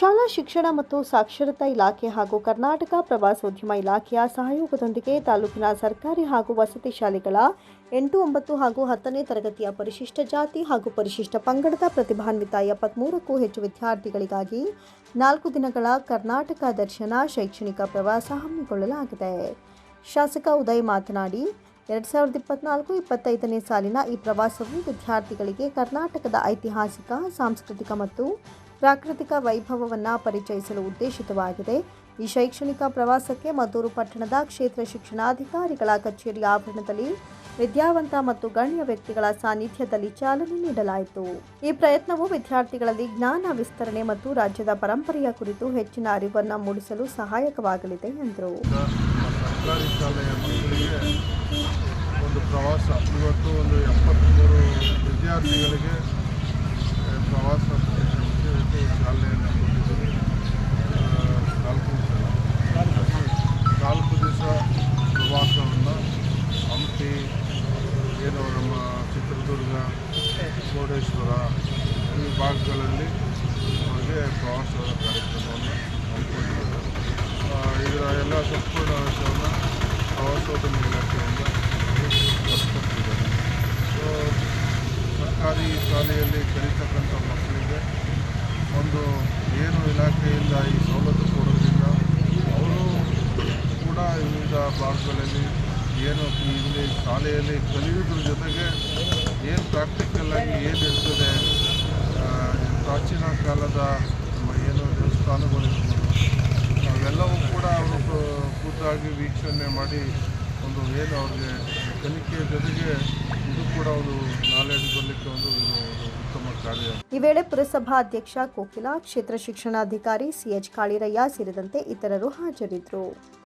ಶಾಲಾ ಶಿಕ್ಷಣ ಮತ್ತು ಸಾಕ್ಷರತಾ ಇಲಾಖೆ ಹಾಗೂ ಕರ್ನಾಟಕ ಪ್ರವಾಸೋದ್ಯಮ ಇಲಾಖೆಯ ಸಹಯೋಗದೊಂದಿಗೆ ತಾಲೂಕಿನ ಸರ್ಕಾರಿ ಹಾಗೂ ವಸತಿ ಶಾಲೆಗಳ ಎಂಟು, ಒಂಬತ್ತು ಹಾಗೂ ಹತ್ತನೇ ತರಗತಿಯ ಪರಿಶಿಷ್ಟ ಜಾತಿ ಹಾಗೂ ಪರಿಶಿಷ್ಟ ಪಂಗಡದ ಪ್ರತಿಭಾನ್ವಿತ ಎಪ್ಪತ್ಮೂರಕ್ಕೂ ಹೆಚ್ಚು ವಿದ್ಯಾರ್ಥಿಗಳಿಗಾಗಿ ನಾಲ್ಕು ದಿನಗಳ ಕರ್ನಾಟಕ ದರ್ಶನ ಶೈಕ್ಷಣಿಕ ಪ್ರವಾಸ ಹಮ್ಮಿಕೊಳ್ಳಲಾಗಿದೆ. ಶಾಸಕ ಉದಯ್ ಮಾತನಾಡಿ, ಎರಡು ಸಾವಿರದ ಇಪ್ಪತ್ನಾಲ್ಕು ಇಪ್ಪತ್ತೈದನೇ ಸಾಲಿನ ಈ ಪ್ರವಾಸವು ವಿದ್ಯಾರ್ಥಿಗಳಿಗೆ ಕರ್ನಾಟಕದ ಐತಿಹಾಸಿಕ, ಸಾಂಸ್ಕೃತಿಕ ಮತ್ತು ಪ್ರಾಕೃತಿಕ ವೈಭವವನ್ನು ಪರಿಚಯಿಸಲು ಉದ್ದೇಶಿತವಾಗಿದೆ. ಈ ಶೈಕ್ಷಣಿಕ ಪ್ರವಾಸಕ್ಕೆ ಮದ್ದೂರು ಪಟ್ಟಣದ ಕ್ಷೇತ್ರ ಶಿಕ್ಷಣಾಧಿಕಾರಿಗಳ ಕಚೇರಿ ಆವರಣದಲ್ಲಿ ವಿದ್ಯಾವಂತ ಮತ್ತು ಗಣ್ಯ ವ್ಯಕ್ತಿಗಳ ಸಾನ್ನಿಧ್ಯದಲ್ಲಿ ಚಾಲನೆ ನೀಡಲಾಯಿತು. ಈ ಪ್ರಯತ್ನವು ವಿದ್ಯಾರ್ಥಿಗಳಲ್ಲಿ ಜ್ಞಾನ ವಿಸ್ತರಣೆ ಮತ್ತು ರಾಜ್ಯದ ಪರಂಪರೆಯ ಕುರಿತು ಹೆಚ್ಚಿನ ಅರಿವನ್ನು ಮೂಡಿಸಲು ಸಹಾಯಕವಾಗಲಿದೆ, ಎಂದರು. ಒಂದು ಪ್ರವಾಸ. ಇವತ್ತು ಒಂದು ಎಪ್ಪತ್ತ್ಮೂರು ವಿದ್ಯಾರ್ಥಿಗಳಿಗೆ ಮುರುಡೇಶ್ವರ ಈ ಭಾಗಗಳಲ್ಲಿ ನಮಗೆ ಪ್ರವಾಸದ ಕಾರ್ಯಕ್ರಮವನ್ನು ಹಮ್ಮಿಕೊಂಡಿದ್ದಾರೆ. ಇದರ ಎಲ್ಲ ಸಂಪೂರ್ಣ ವಿಷಯವನ್ನು ಪ್ರವಾಸೋದ್ಯಮ ಇಲಾಖೆಯಿಂದ ಬರ್ಕೊಟ್ಟಿದ್ದಾರೆ ಸೊ ಸರ್ಕಾರಿ ಶಾಲೆಯಲ್ಲಿ ಕಲಿತಕ್ಕಂಥ ಮಕ್ಕಳಿಗೆ ಒಂದು ಏನು ಇಲಾಖೆಯಿಂದ ಈ ಸವಲತ್ತು ಕೊಡೋದ್ರಿಂದ ಅವರು ಕೂಡ ವಿವಿಧ ಭಾಗಗಳಲ್ಲಿ ಏನು ಇಲ್ಲಿ ಶಾಲೆಯಲ್ಲಿ ಕಲಿಯೋದ್ರ ಜೊತೆಗೆ ಏನು ಪ್ರಾಕ್ಟಿಕಲ್ ಆಗಿ ಏನು ಇರ್ತದೆ? ಪ್ರಾಚೀನ ಕಾಲದ ಏನು ದೇವಸ್ಥಾನಗಳಿರ್ಬೋದು ಅವೆಲ್ಲವೂ ಕೂಡ ಅವರು ಖುದ್ದಾಗಿ ವೀಕ್ಷಣೆ ಮಾಡಿ ಒಂದು ಏನು ಅವ್ರಿಗೆ ಕಲಿಕೆಯ ಜೊತೆಗೆ ಇದು ಕೂಡ ಒಂದು ನಾಲೆಡ್ಜ್ ಬರಲಿಕ್ಕೆ ಒಂದು ಈ ವೇಳೆ ಪುರಸಭಾ ಅಧ್ಯಕ್ಷ, ಕೋಕಿಲಾ, ಕ್ಷೇತ್ರ ಶಿಕ್ಷಣಾಧಿಕಾರಿ ಸಿಎಚ್ ಕಾಳಿರಯ್ಯ ಸೇರಿದಂತೆ ಇತರರು ಹಾಜರಿದ್ದರು.